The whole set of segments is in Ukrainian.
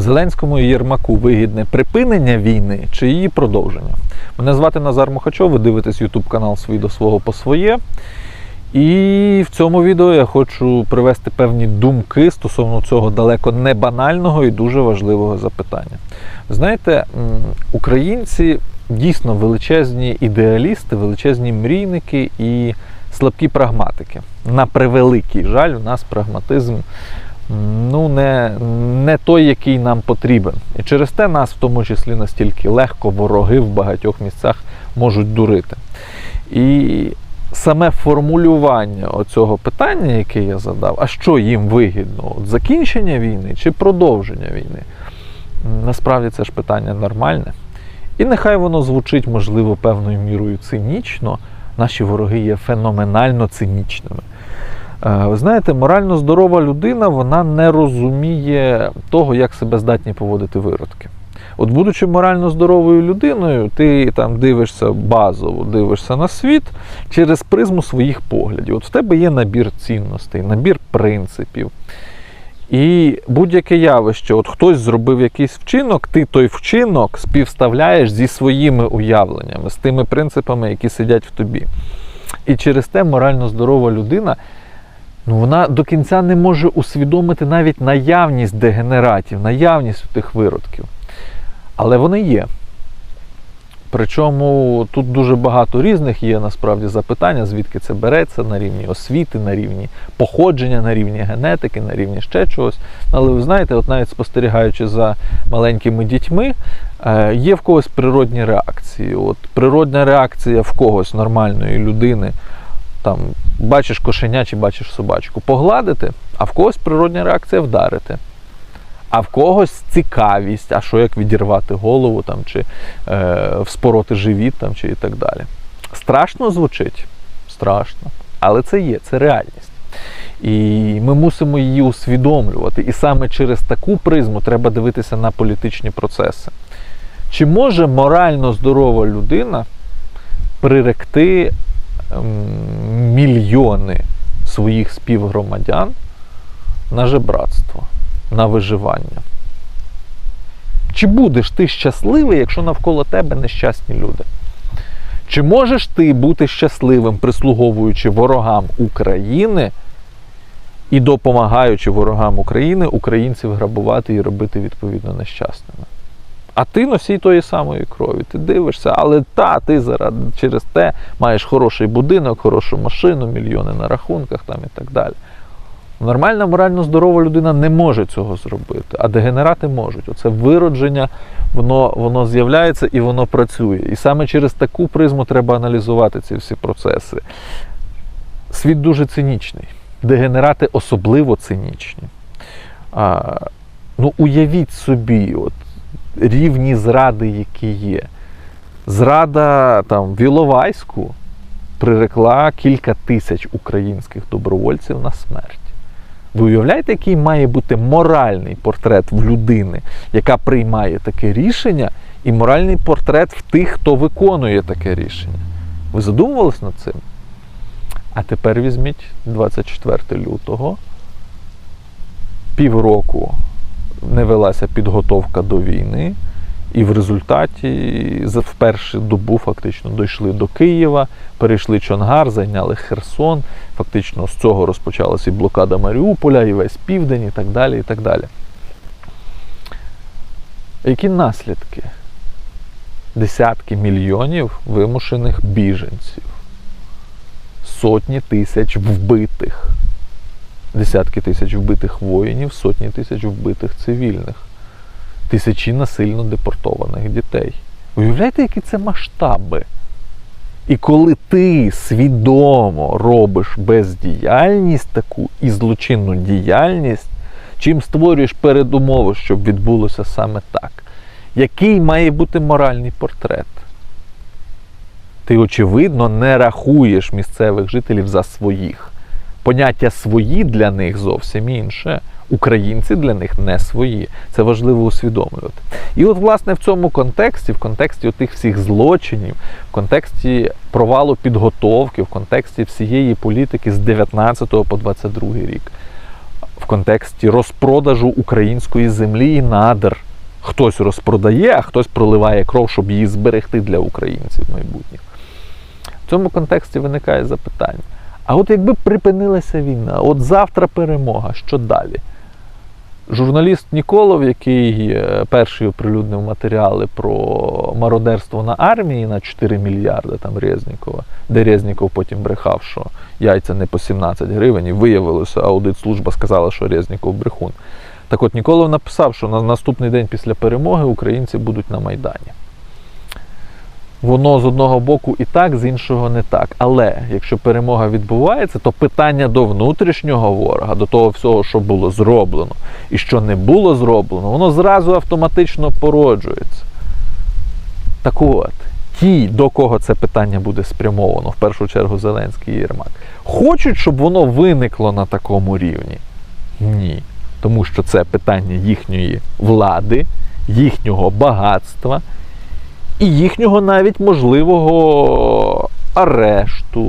Зеленському і Єрмаку вигідне припинення війни чи її продовження. Мене звати Назар Мухачов, ви дивитесь YouTube канал Свій до свого по своє. І в цьому відео я хочу привести певні думки стосовно цього далеко не банального і дуже важливого запитання. Знаєте, українці дійсно величезні ідеалісти, величезні мрійники і слабкі прагматики. На превеликий жаль, у нас прагматизм ну, не, не той, який нам потрібен. І через те нас, в тому числі, настільки легко вороги в багатьох місцях можуть дурити. І саме формулювання оцього питання, яке я задав, а що їм вигідно? От закінчення війни чи продовження війни? Насправді це ж питання нормальне. І нехай воно звучить, можливо, певною мірою цинічно. Наші вороги є феноменально цинічними. Е, Ви знаєте, морально здорова людина вона не розуміє того, як себе здатні поводити виродки. От, будучи морально здоровою людиною, ти там дивишся базово, дивишся на світ через призму своїх поглядів. От в тебе є набір цінностей, набір принципів. І будь-яке явище, от хтось зробив якийсь вчинок, ти той вчинок співставляєш зі своїми уявленнями, з тими принципами, які сидять в тобі. І через те морально здорова людина ну, вона до кінця не може усвідомити навіть наявність дегенератів, наявність тих виродків. Але вони є. Причому тут дуже багато різних є насправді запитання, звідки це береться на рівні освіти, на рівні походження, на рівні генетики, на рівні ще чогось. Але ви знаєте, от навіть спостерігаючи за маленькими дітьми, е, є в когось природні реакції. От природна реакція в когось нормальної людини. Там бачиш кошеня чи бачиш собачку, погладити, а в когось природня реакція вдарити. А в когось цікавість, а що як відірвати голову там, чи е, вспороти живіт там, чи і так далі. Страшно звучить? Страшно. Але це є, це реальність. І ми мусимо її усвідомлювати. І саме через таку призму треба дивитися на політичні процеси. Чи може морально здорова людина приректи мільйони своїх співгромадян на жебратство? на виживання. Чи будеш ти щасливий, якщо навколо тебе нещасні люди? Чи можеш ти бути щасливим, прислуговуючи ворогам України і допомагаючи ворогам України українців грабувати і робити відповідно нещасними? А ти носій тої самої крові, ти дивишся, але та, ти зараз через те маєш хороший будинок, хорошу машину, мільйони на рахунках там і так далі. Нормальна, морально здорова людина не може цього зробити, а дегенерати можуть. Оце виродження, воно, воно з'являється і воно працює. І саме через таку призму треба аналізувати ці всі процеси. Світ дуже цинічний. Дегенерати особливо цинічні. А, ну, уявіть собі, от, рівні зради, які є. Зрада там, в Іловайську прирекла кілька тисяч українських добровольців на смерть. Ви уявляєте, який має бути моральний портрет в людини, яка приймає таке рішення, і моральний портрет в тих, хто виконує таке рішення? Ви задумувались над цим? А тепер візьміть 24 лютого. Півроку не велася підготовка до війни, і в результаті в першу добу фактично дійшли до Києва, перейшли Чонгар, зайняли Херсон. Фактично з цього розпочалася і блокада Маріуполя, і весь південь, і так далі. і так далі. Які наслідки? Десятки мільйонів вимушених біженців, сотні тисяч вбитих, десятки тисяч вбитих воїнів, сотні тисяч вбитих цивільних тисячі насильно депортованих дітей. Уявляєте, які це масштаби? І коли ти свідомо робиш бездіяльність таку і злочинну діяльність, чим створюєш передумови, щоб відбулося саме так, який має бути моральний портрет? Ти, очевидно, не рахуєш місцевих жителів за своїх. Поняття свої для них зовсім інше. Українці для них не свої. Це важливо усвідомлювати. І от, власне, в цьому контексті, в контексті тих всіх злочинів, в контексті провалу підготовки, в контексті всієї політики з 19 по 22 рік, в контексті розпродажу української землі і надр. Хтось розпродає, а хтось проливає кров, щоб її зберегти для українців майбутніх. В цьому контексті виникає запитання. А от якби припинилася війна, от завтра перемога, що далі? Журналіст Ніколов, який перший оприлюднив матеріали про мародерство на армії на 4 мільярди там Резнікова, де Резніков потім брехав, що яйця не по 17 гривень, і виявилося, аудит служба сказала, що Резніков брехун. Так от Ніколов написав, що на наступний день після перемоги українці будуть на Майдані. Воно з одного боку і так, з іншого не так. Але якщо перемога відбувається, то питання до внутрішнього ворога, до того всього, що було зроблено і що не було зроблено, воно зразу автоматично породжується. Так от, ті, до кого це питання буде спрямовано, в першу чергу Зеленський і Єрмак, хочуть, щоб воно виникло на такому рівні? Ні. Тому що це питання їхньої влади, їхнього багатства і їхнього навіть можливого арешту,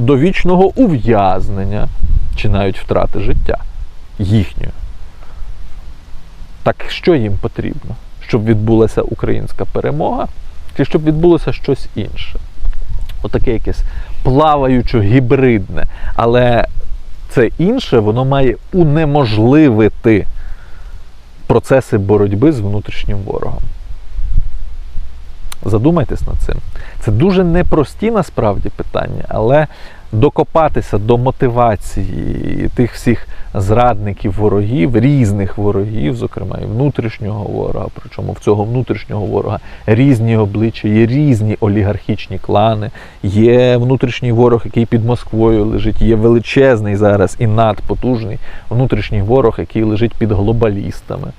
довічного ув'язнення чи навіть втрати життя їхньої. Так що їм потрібно? Щоб відбулася українська перемога, чи щоб відбулося щось інше? Отаке якесь плаваючо гібридне. Але це інше, воно має унеможливити процеси боротьби з внутрішнім ворогом. Задумайтесь над цим. Це дуже непрості насправді питання, але докопатися до мотивації тих всіх зрадників, ворогів, різних ворогів, зокрема і внутрішнього ворога, причому в цього внутрішнього ворога різні обличчя, є різні олігархічні клани, є внутрішній ворог, який під Москвою лежить, є величезний зараз і надпотужний внутрішній ворог, який лежить під глобалістами.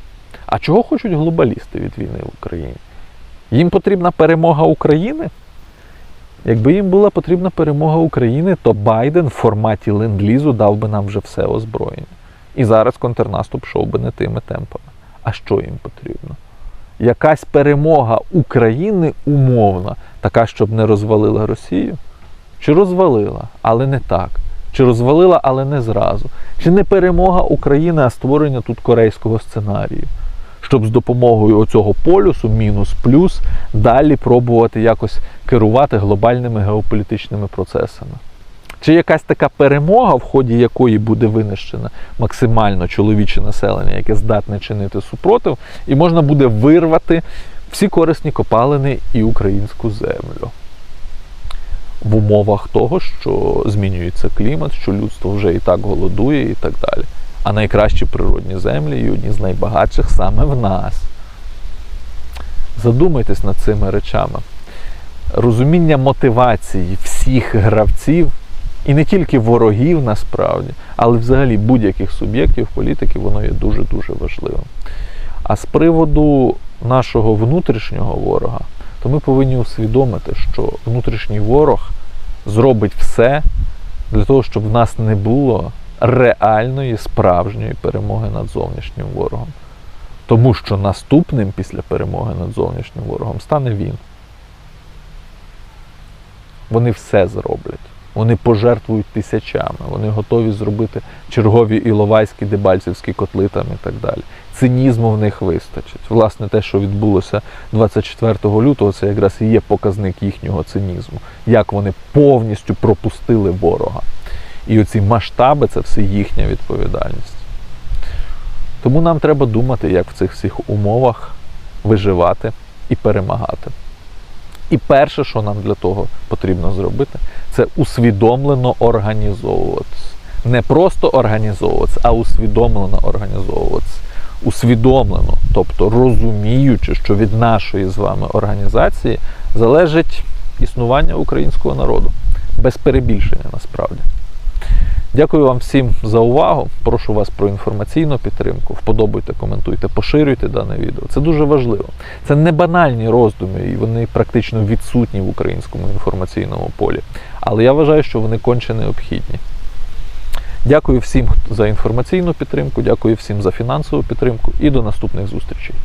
А чого хочуть глобалісти від війни в Україні? Їм потрібна перемога України. Якби їм була потрібна перемога України, то Байден в форматі ленд-лізу дав би нам вже все озброєння. І зараз контрнаступ йшов би не тими темпами. А що їм потрібно? Якась перемога України умовна, така, щоб не розвалила Росію? Чи розвалила, але не так? Чи розвалила, але не зразу? Чи не перемога України, а створення тут корейського сценарію? Щоб з допомогою оцього полюсу, мінус-плюс, далі пробувати якось керувати глобальними геополітичними процесами. Чи якась така перемога, в ході якої буде винищено максимально чоловіче населення, яке здатне чинити супротив, і можна буде вирвати всі корисні копалини і українську землю. В умовах того, що змінюється клімат, що людство вже і так голодує, і так далі а найкращі природні землі і одні з найбагатших саме в нас. Задумайтесь над цими речами. Розуміння мотивації всіх гравців, і не тільки ворогів насправді, але взагалі будь-яких суб'єктів політики, воно є дуже-дуже важливим. А з приводу нашого внутрішнього ворога, то ми повинні усвідомити, що внутрішній ворог зробить все для того, щоб в нас не було реальної справжньої перемоги над зовнішнім ворогом. Тому що наступним після перемоги над зовнішнім ворогом стане він. Вони все зроблять. Вони пожертвують тисячами, вони готові зробити чергові іловайські, дебальцівські котли там і так далі. Цинізму в них вистачить. Власне, те, що відбулося 24 лютого, це якраз і є показник їхнього цинізму, як вони повністю пропустили ворога. І оці масштаби це все їхня відповідальність. Тому нам треба думати, як в цих всіх умовах виживати і перемагати. І перше, що нам для того потрібно зробити, це усвідомлено організовуватися. Не просто організовуватися, а усвідомлено організовуватися. Усвідомлено, тобто розуміючи, що від нашої з вами організації залежить існування українського народу. Без перебільшення насправді. Дякую вам всім за увагу. Прошу вас про інформаційну підтримку. Вподобайте, коментуйте, поширюйте дане відео. Це дуже важливо. Це не банальні роздуми, і вони практично відсутні в українському інформаційному полі. Але я вважаю, що вони конче необхідні. Дякую всім за інформаційну підтримку, дякую всім за фінансову підтримку і до наступних зустрічей.